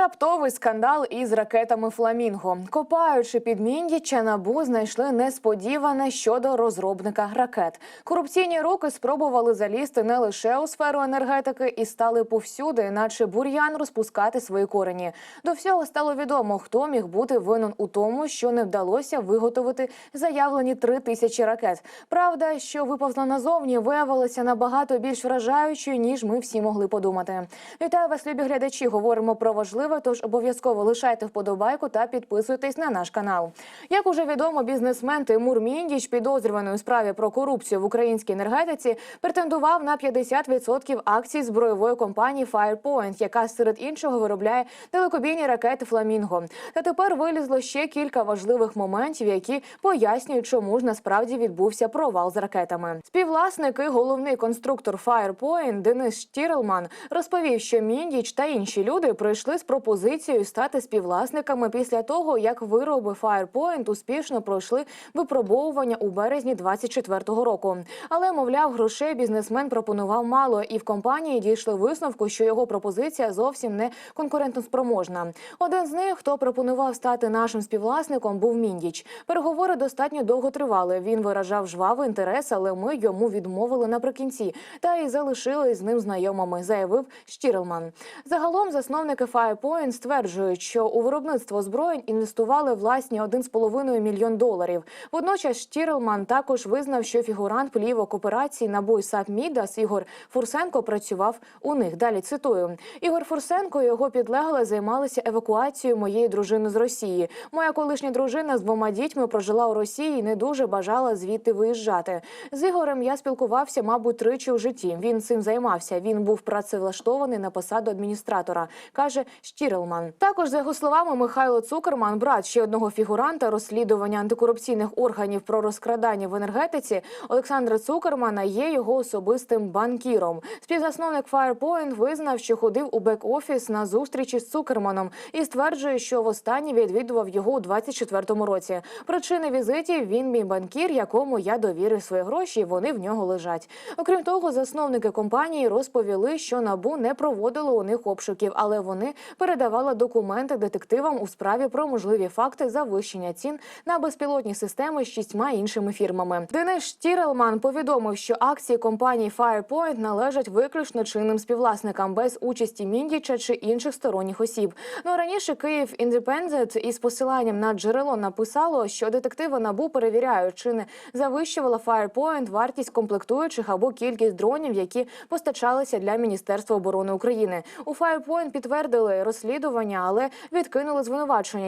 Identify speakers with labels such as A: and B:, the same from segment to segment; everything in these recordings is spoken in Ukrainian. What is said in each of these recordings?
A: Раптовий скандал із ракетами Фламінго. Копаючи під Міндіча, набу знайшли несподіване щодо розробника ракет. Корупційні руки спробували залізти не лише у сферу енергетики і стали повсюди, наче бур'ян розпускати свої корені. До всього стало відомо, хто міг бути винен у тому, що не вдалося виготовити заявлені три тисячі ракет. Правда, що виповзла назовні, виявилася набагато більш вражаючою, ніж ми всі могли подумати. Вітаю вас, любі глядачі. Говоримо про важливе, тож обов'язково лишайте вподобайку та підписуйтесь на наш канал. Як уже відомо, бізнесмен Тимур Міндіч, підозрюваний у справі про корупцію в українській енергетиці, претендував на 50% акцій збройової компанії Firepoint, яка серед іншого виробляє далекобійні ракети Фламінго. Та тепер вилізло ще кілька важливих моментів, які пояснюють, чому ж насправді відбувся провал з ракетами. Співвласник і головний конструктор Firepoint Денис Штірелман розповів, що Міндіч та інші люди прийшли з пропозицією стати співвласниками після того, як вироби Firepoint успішно пройшли випробовування у березні 24-го року. Але, мовляв, грошей бізнесмен пропонував мало, і в компанії дійшли висновку, що його пропозиція зовсім не конкурентоспроможна. Один з них, хто пропонував стати нашим співвласником, був Міндіч. Переговори достатньо довго тривали. Він виражав жвавий інтерес, але ми йому відмовили наприкінці та й залишились з ним знайомими, заявив Штірелман. Загалом засновники Firepoint стверджують, що у виробництво озброєнь інвестували власні 1,5 мільйон доларів. Водночас Штірелман також визнав, що фігурант плівок операції на бой САП Мідас Ігор Фурсенко працював у них. Далі цитую: Ігор Фурсенко і його підлегли займалися евакуацією моєї дружини з Росії. Моя колишня дружина з двома дітьми прожила у Росії і не дуже бажала звідти виїжджати. З Ігорем я спілкувався, мабуть, тричі у житті. Він цим займався. Він був працевлаштований на посаду адміністратора, каже Штірелман. Також за його словами, Михайло Цукерман, брат ще одного фігуранта розслідування антикорупційних органів про розкрадання в енергетиці Олександра Цукермана є його особистим банкіром. Співзасновник Firepoint визнав, що ходив у бек-офіс на зустрічі з Цукерманом і стверджує, що востаннє відвідував його у 24-му році. Причини візитів він мій банкір, якому я довірив свої гроші. Вони в нього лежать. Окрім того, засновники компанії розповіли, що набу не проводило у них обшуків, але вони передавали документи детективам у справі про можливі факти завищення цін на безпілотні системи з шістьма іншими фірмами. Денис Штірелман повідомив, що акції компанії Firepoint належать виключно чинним співвласникам без участі Міндіча чи інших сторонніх осіб. Ну раніше Київ Індепендент із посиланням на джерело написало, що детективи набу перевіряють, чи не завищувала Firepoint вартість комплектуючих або кількість дронів, які постачалися для Міністерства оборони України. У Firepoint підтвердили розслідування, але відкинули звинувачення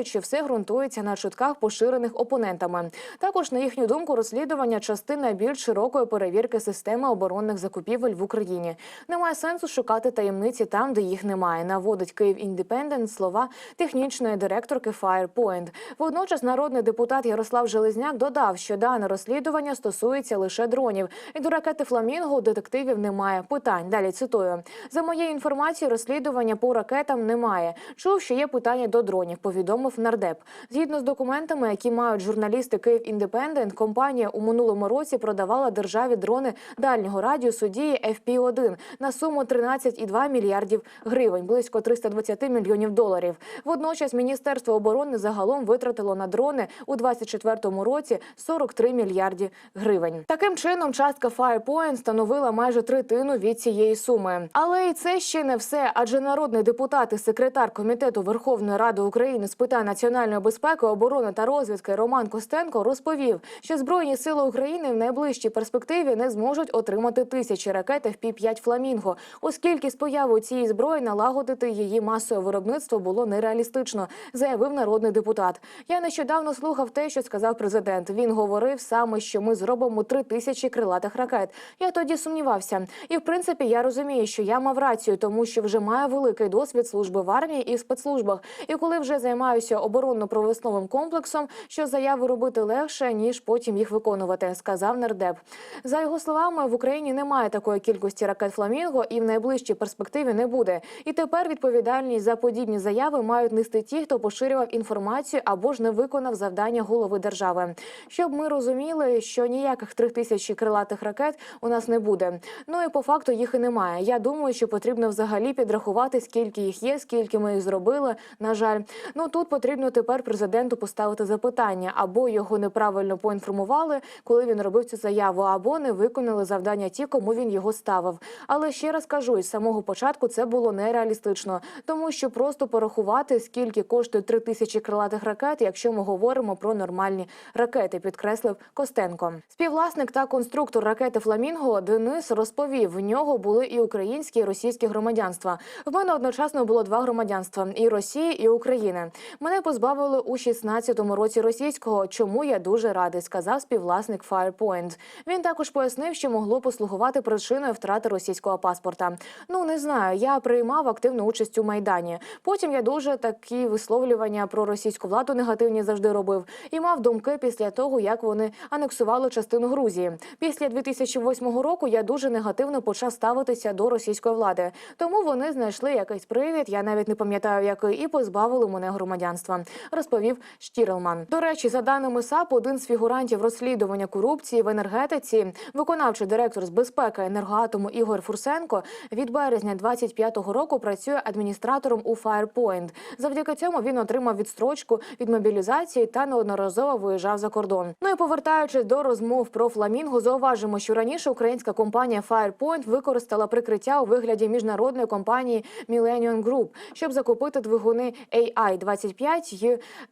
A: і що все ґрунтується на чутках, поширених опонентами. Також на їхню думку, розслідування частина більш широкої перевірки системи оборонних закупівель в Україні. Немає сенсу шукати таємниці там, де їх немає. Наводить Київ Індепендент слова технічної директорки Firepoint. Водночас народний депутат Ярослав Железняк додав, що дане розслідування стосується лише дронів, і до ракети Фламінго у детективів немає питань. Далі цитую за моєю інформацією, розслідування по ракетам немає. Чув, що є питання до дронів. Повідомив нардеп. Згідно з документами, які мають журналісти Київ Індепендент, компанія у минулому році продавала державі дрони дальнього радіусу дії FP-1 на суму 13,2 мільярдів гривень, близько 320 мільйонів доларів. Водночас Міністерство оборони загалом витратило на дрони у 2024 році 43 мільярді гривень. Таким чином, частка Firepoint становила майже третину від цієї суми. Але і це ще не все, адже народний депутат і секретар комітету Верховної Ради України з питань національної безпеки, оборони та розвідки Роман Костенко розповів, що збройні сили України в найближчій перспективі не зможуть отримати тисячі ракет FP-5 «Фламінго», оскільки з появою цієї зброї налагодити її масове виробництво було нереалістично, заявив народний депутат. Я нещодавно слухав те, що сказав президент. Він говорив саме, що ми зробимо три тисячі крилатих ракет. Я тоді сумнівався, і в принципі я розумію, що я мав рацію, тому що вже маю великий досвід служби в армії і спецслужбах. І коли вже займаюся оборонно-провесновим комплексом, що заяви робити легше ніж потім їх виконувати, сказав нардеп. За його словами, в Україні немає такої кількості ракет Фламінго і в найближчій перспективі не буде. І тепер відповідальність за подібні заяви мають нести ті, хто поширював інформацію або ж не виконав завдання голови держави. Щоб ми розуміли, що ніяких трьох тисяч крилатих ракет у нас не буде. Ну і по факту їх і немає. Я думаю, що потрібно взагалі підрахувати, скільки їх їх є, скільки ми їх зробили. На жаль, ну тут потрібно тепер президенту поставити запитання або його неправильно поінформували, коли він робив цю заяву, або не виконали завдання ті, кому він його ставив. Але ще раз кажу, із самого початку це було нереалістично, тому що просто порахувати, скільки коштує три тисячі крилатих ракет, якщо ми говоримо про нормальні ракети, підкреслив Костенко. Співвласник та конструктор ракети Фламінго Денис розповів: в нього були і українські, і російські громадянства. В мене одночасно було два громадянства: і Росії, і України. Мене позбавили у 16-му році російського, чому я дуже радий, сказав співвласник Firepoint. Він також пояснив, що могло послугувати причиною втрати російського паспорта. Ну не знаю, я приймав активну участь у майдані. Потім я дуже такі висловлювання про російську владу негативні завжди робив і мав думки після того, як вони анексували частину Грузії. Після 2008 року я дуже негативно почав ставитися до російської влади. Тому вони знайшли якийсь привід. Я навіть не пам'ятаю, який, і позбавили мене громадянства. Розповів Штірелман. До речі, за даними САП, один з фігурантів розслідування корупції в енергетиці, виконавчий директор з безпеки енергоатому Ігор Фурсенко, від березня 25-го року працює адміністратором у Firepoint. Завдяки цьому він отримав відстрочку від мобілізації та неодноразово виїжджав за кордон. Ну і повертаючись до розмов про фламінго, зауважимо, що раніше українська компанія Firepoint використала прикриття у вигляді міжнародної компанії Millennium Group, щоб закупити двигуни AI-25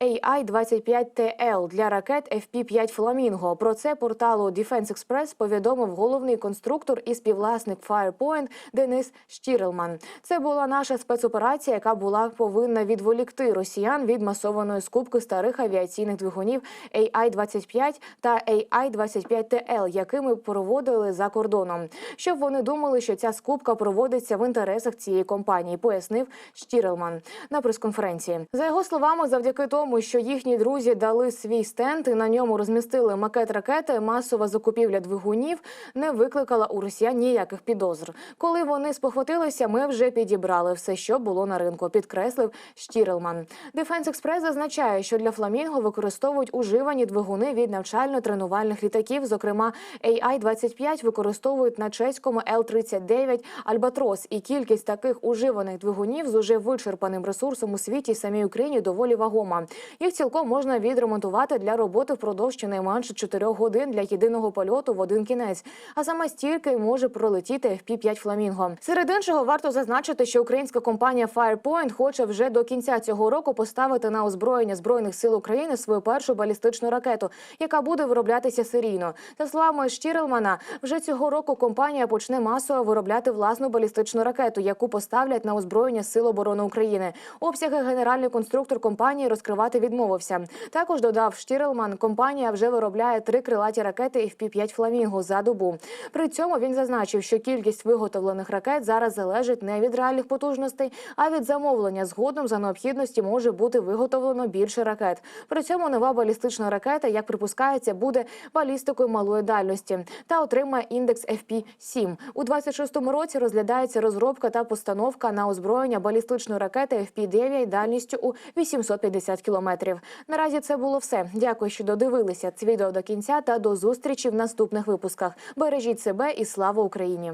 A: і AI-25TL для ракет FP-5 Фламінго. Про це порталу Defense Express повідомив головний конструктор і співвласник Firepoint Денис Штірелман. Це була наша спецоперація, яка була повинна відволікти росіян від масованої скупки старих авіаційних двигунів AI-25 та AI-25TL, якими проводили за кордоном, щоб вони думали, що ця скупка проводиться в інтересах цієї компанії, пояснив Штірелман на прес-конференції. За його словами, завдяки тому, що їхні друзі дали свій стенд і на ньому розмістили макет ракети, масова закупівля двигунів не викликала у росіян ніяких підозр. Коли вони спохватилися, ми вже підібрали все, що було на ринку. Підкреслив Штірелман. Defense Express зазначає, що для фламінго використовують уживані двигуни від навчально-тренувальних літаків. Зокрема, AI-25 використовують на чеському Л-39 Альбатрос. І кількість таких уживаних двигунів з уже вичерпаним ресурсом у світі і самій Україні доволі вагома. Їх цілком можна відремонтувати для роботи впродовж щонайменше 4 годин для єдиного польоту в один кінець. А саме стільки може пролетіти FP-5 Фламінго. Серед іншого варто зазначити, що українська компанія Firepoint хоче вже до кінця цього року поставити на озброєння збройних сил України свою першу балістичну ракету, яка буде вироблятися серійно. За словами Штірелмана, вже цього року компанія почне масово виробляти власну балістичну ракету, яку поставлять на озброєння Сил оборони України. Обсяги генеральний конструктор компанії розкривати відмовився. Також додав Штірелман, компанія вже виробляє три крилаті ракети FP-5 Фламінго за добу. При цьому він зазначив, що кількість виготовлених ракет зараз залежить не від реальних потужностей, а від замовлення. Згодом за необхідності може бути виготовлено більше ракет. При цьому нова балістична ракета, як припускається, буде балістикою малої дальності та отримає індекс FP-7. У 26-му році розглядається розробка та постановка на озброєння балістичної ракети FP-9 дальністю у 850 кілометрів. Наразі це було все. Дякую, що додивилися це до кінця та до зустрічі в наступних випусках. Бережіть себе і слава Україні!